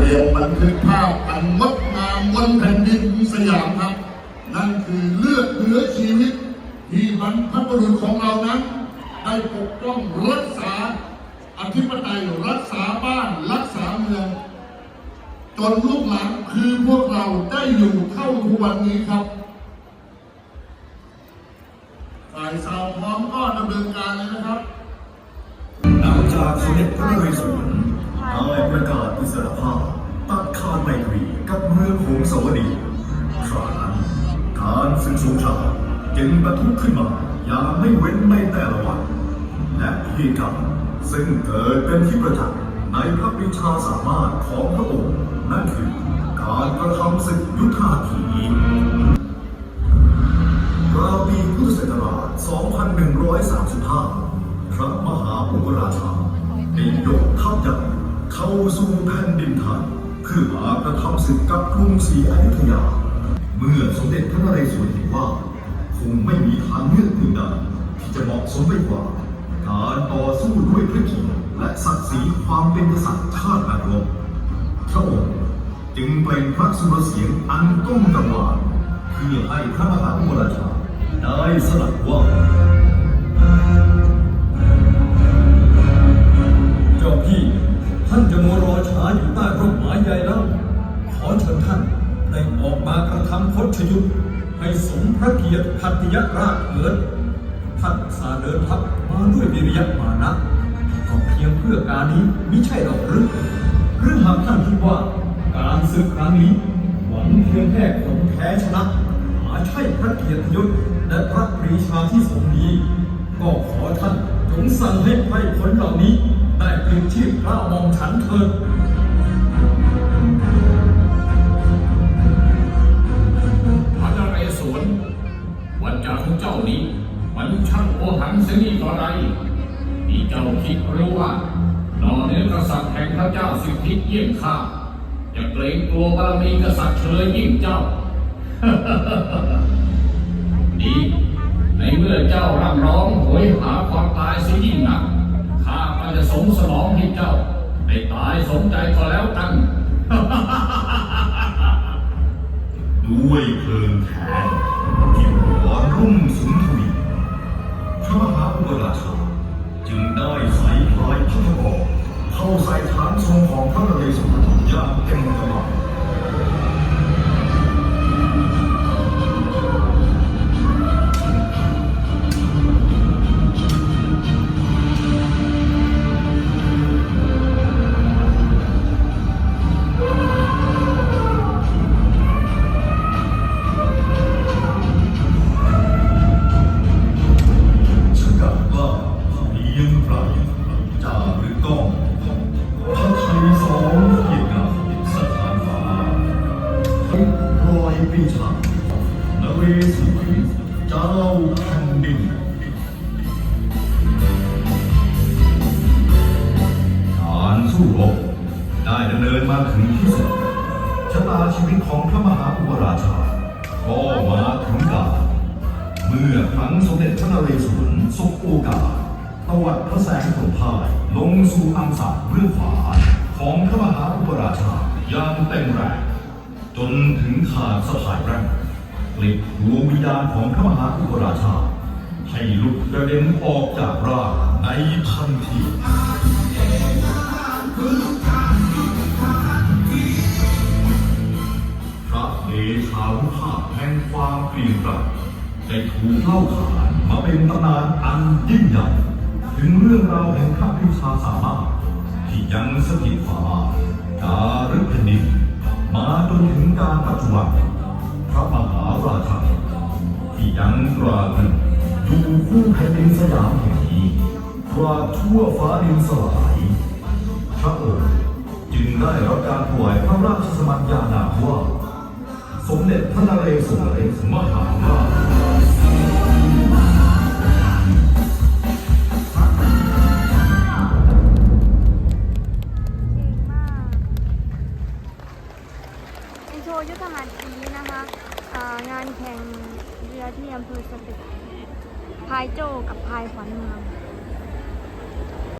เรียมบันทึกภาพอันงดงามบนแผ่นดินสยามครับ นั่นคือเลือดเนื้อชีวิต ที่บรรพบุรุษของเรานั้น ได้ปกป้องรักษาอธิปไตยรักษาบ้านรักษาเมือง จนลูกหลานคือพวกเราได้อยู่เท่าทุกวันนี้ครับฝ่ายสาวพร้อมก็ดำเนินการเลยนะครับหลังจากสมเด็จพระนเรศวร มืองหงสวดีครานั้นการศึกสงครามจึงประทุขึ้นมาอย่างไม่เว้นในแต่ละวัน และเหตุการณ์ซึ่งเกิดเป็นที่ประจักษ์ในพระปรีชาสามารถของพระองค์นั่นคือการกระทำศึกยุทธาถีราวปีพุทธศักราช 2135 พระมหาอุปราชาได้ยกทัพใหญ่เข้าสู่แผ่นดินไทย เพื่อหากระทำศึกกับกรุงศรีอยุธยา เมื่อสมเด็จพระนเรศวรเห็นว่า คงไม่มีทางเลือกอื่นใดที่จะเหมาะสมไปกว่า การต่อสู้ด้วยพระเกียรติและศักดิ์ศรีความเป็นกษัตริย์ชาติอารมณ์พระองค์จึงเปล่งพระสุรเสียงอันก้องกังวานเพื่อให้พระมหาอุปราชาได้สลัดว่า ทำพจยุทธให้สมพระเกียรติพัทยราชเกิดท่านสาเดินทัพมาด้วยวิริยะมานะก็เพียงเพื่อการนี้มิใช่หรอกหรือหรือหากท่านคิดว่าการศึกครั้งนี้หวังเพียงแค่ผลแพ้ชนะหาใช่พระเกียรติยศและพระปรีชาที่สมดีก็ขอท่านจงสั่งให้ไพร่ผลเหล่านี้ได้เป็นชื่อพระมองฉันเถิด มันช่างโอหังเสนีกว่าไรนี่เจ้าคิดหรือว่านอเหนือกษัตริย์แห่งพระเจ้าสิทธิเยี่ยงข้าจะเกรงกลัวบารมีกษัตริย์เชยยิ่งเจ้าดีในเมื่อเจ้าร่ำร้องโหยหาความตายเสียยิ่งหนักข้าก็จะสมสนองให้เจ้าได้ตายสมใจก็แล้วกัน ด้วยเพลิงแขนที่หัวรุ่งสุนทวีพ ร อยปรีชานเรศวรเจ้าแผ่นดินการสู้รบได้ดำเนินมาถึงที่สุดชะตาชีวิตของพระมหาอุปราชา ก็มาถึงกาลเมื่อครั้งสมเด็จพระนเรศวรทรงโอกาสตวัดพระแสงผลพายลงสู่อังสะเบื้องขวาของพระมหาอุปราชาอย่างเต็มแรง จนถึงขาดสะพายแรงปลิดดวงวิญญาณของพระมหาอุปราชา ให้หลุดกระเด็นออกจากร่างในทันทีพระเดชานุภาพแห่งความเปลี่ยนแปลงได้ถูกเล่าขานมาเป็นตำนานอันยิ่งใหญ่ถึงเรื่องราวแห่งพระพิชาสามารถที่ยังสถิตฟ้าจารึกแผ่นดิน มาจนถึงการปัจจุบันพระมหาราชาที่ยังตราตรึงอยู่คู่แผ่นดินสยามแห่งนี้ตราทั่วฟ้าดินสลายพระองค์จึงได้รับการถวายพระราชสมัญญานามว่า สมเด็จพระนเรศวรมหาราช สมาธินะคะงานแข่งเรือที่อำเภอสตึกพายโจกับพายขวัญเมือง